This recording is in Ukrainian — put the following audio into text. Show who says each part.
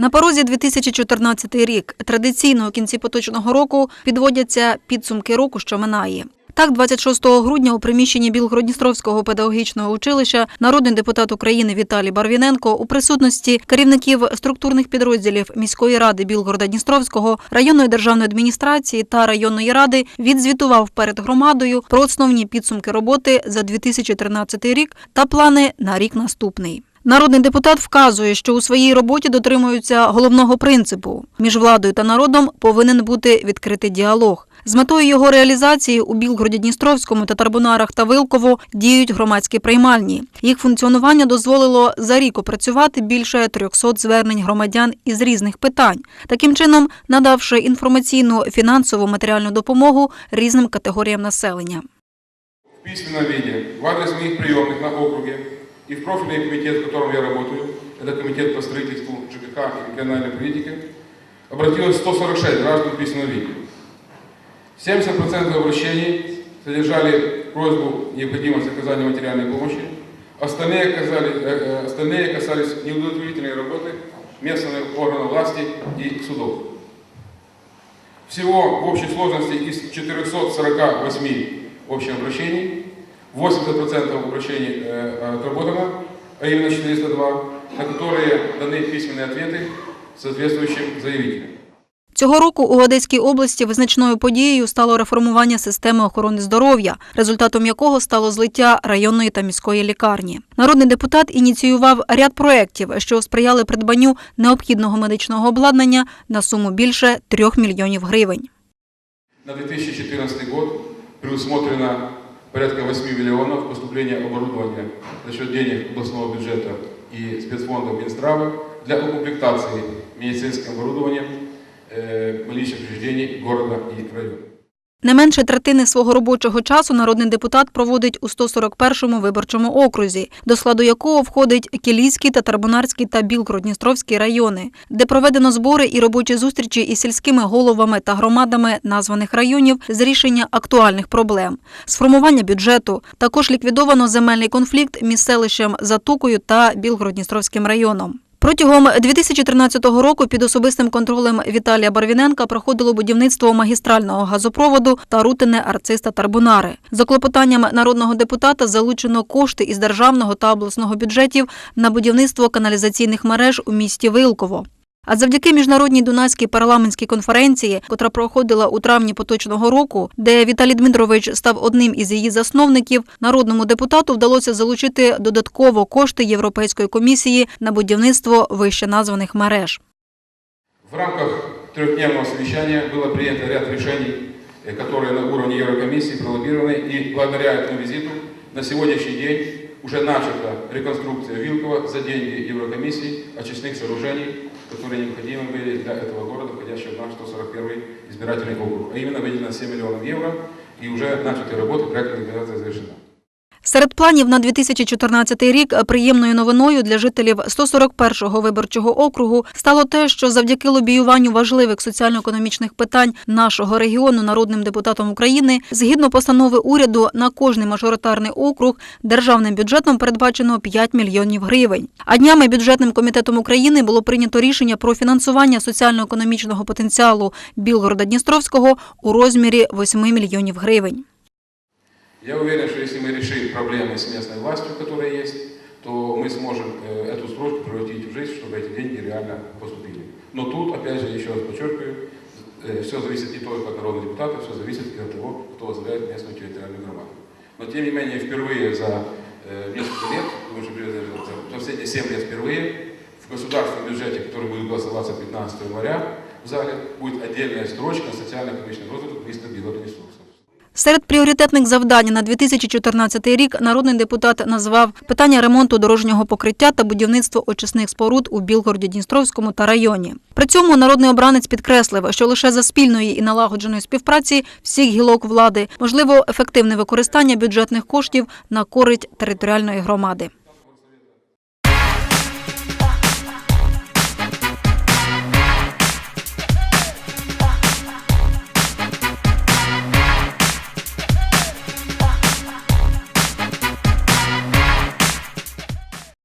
Speaker 1: На порозі 2014 рік. Традиційно у кінці поточного року підводяться підсумки року, що минає. Так, 26 грудня у приміщенні Білгородністровського педагогічного училища народний депутат України Віталій Барвіненко у присутності керівників структурних підрозділів міської ради Білгорода-Дністровського, районної державної адміністрації та районної ради відзвітував перед громадою про основні підсумки роботи за 2013 рік та плани на рік наступний. Народний депутат вказує, що у своїй роботі дотримуються головного принципу між владою та народом повинен бути відкритий діалог. З метою його реалізації у Білгороді-Дністровському, Татарбунарах та Вилково діють громадські приймальні. Їх функціонування дозволило за рік опрацювати більше 300 звернень громадян із різних питань, таким чином надавши інформаційну, фінансову, матеріальну допомогу різним категоріям населення.
Speaker 2: в письменном виде в адрес моих приемных на округе и в профильный комитет, в котором я работаю, это комитет по строительству ЖКХ и региональной политики, обратилось 146 граждан в письменном виде. 70% обращений содержали просьбу необходимости оказания материальной помощи, остальные, оказали, э, э, остальные касались неудовлетворительной работы местных органов власти и судов. Всего в общей сложности из 448 общих обращений 80% обращений э, отработано, а именно 402, на которые даны письменные ответы соответствующим заявителям.
Speaker 1: Цього року у Одеській області визначною подією стало реформування системи охорони здоров'я, результатом якого стало злиття районної та міської лікарні. Народний депутат ініціював ряд проєктів, що сприяли придбанню необхідного медичного обладнання на суму більше трьох мільйонів гривень.
Speaker 2: На 2014 год предусмотрено порядка 8 миллионов поступления оборудования за счет денег областного бюджета и спецфонда Минздрава для укомплектации медицинским оборудованием э, больничных учреждений города и района.
Speaker 1: Не менше третини свого робочого часу народний депутат проводить у 141-му виборчому окрузі, до складу якого входить Кілійський, Татарбунарський та Білгород-Дністровський райони, де проведено збори і робочі зустрічі із сільськими головами та громадами названих районів з рішення актуальних проблем, сформування бюджету. Також ліквідовано земельний конфлікт між селищем Затукою та Білгород-Дністровським районом. Протягом 2013 року під особистим контролем Віталія Барвіненка проходило будівництво магістрального газопроводу та рутине арциста Тарбунари. За клопотанням народного депутата залучено кошти із державного та обласного бюджетів на будівництво каналізаційних мереж у місті Вилково. А завдяки міжнародній Дунайській парламентській конференції, котра проходила у травні поточного року, де Віталій Дмитрович став одним із її засновників, народному депутату вдалося залучити додатково кошти Європейської комісії на будівництво вище названих мереж.
Speaker 2: В рамках трехдневного совещания было принято ряд решений, э, которые на уровне Еврокомиссии пролоббированы, и благодаря этому визиту на сегодняшний день уже начата реконструкция Вилкова за деньги Еврокомиссии очистных сооружений, которые необходимы были для этого города, входящего в наш 141 избирательный округ. А именно выделено 7 миллионов евро, и уже начаты работы, проектная документация завершена.
Speaker 1: Серед планів на 2014 рік приємною новиною для жителів 141-го виборчого округу стало те, що завдяки лобіюванню важливих соціально-економічних питань нашого регіону народним депутатом України, згідно постанови уряду, на кожний мажоритарний округ державним бюджетом передбачено 5 мільйонів гривень. А днями бюджетним комітетом України було прийнято рішення про фінансування соціально-економічного потенціалу Білгорода-Дністровського у розмірі 8 мільйонів гривень.
Speaker 2: Я уверен, что если мы решим проблемы с местной властью, которые есть, то мы сможем э, эту строчку превратить в жизнь, чтобы эти деньги реально поступили. Но тут, опять же, еще раз подчеркиваю, все зависит не только от народных депутатов, все зависит и от того, кто возглавляет местную территориальную громаду. Но тем не менее, впервые за э, несколько лет, мы уже привезли, за, за последние 7 лет впервые, в государственном бюджете, который будет голосоваться 15 января в зале, будет отдельная строчка на социально-экономичный розвиток міста Білгорода-Дністровського.
Speaker 1: Серед пріоритетних завдань на 2014 рік народний депутат назвав питання ремонту дорожнього покриття та будівництво очисних споруд у Білгороді, Дністровському та районі. При цьому народний обранець підкреслив, що лише за спільної і налагодженої співпраці всіх гілок влади можливо ефективне використання бюджетних коштів на користь територіальної громади.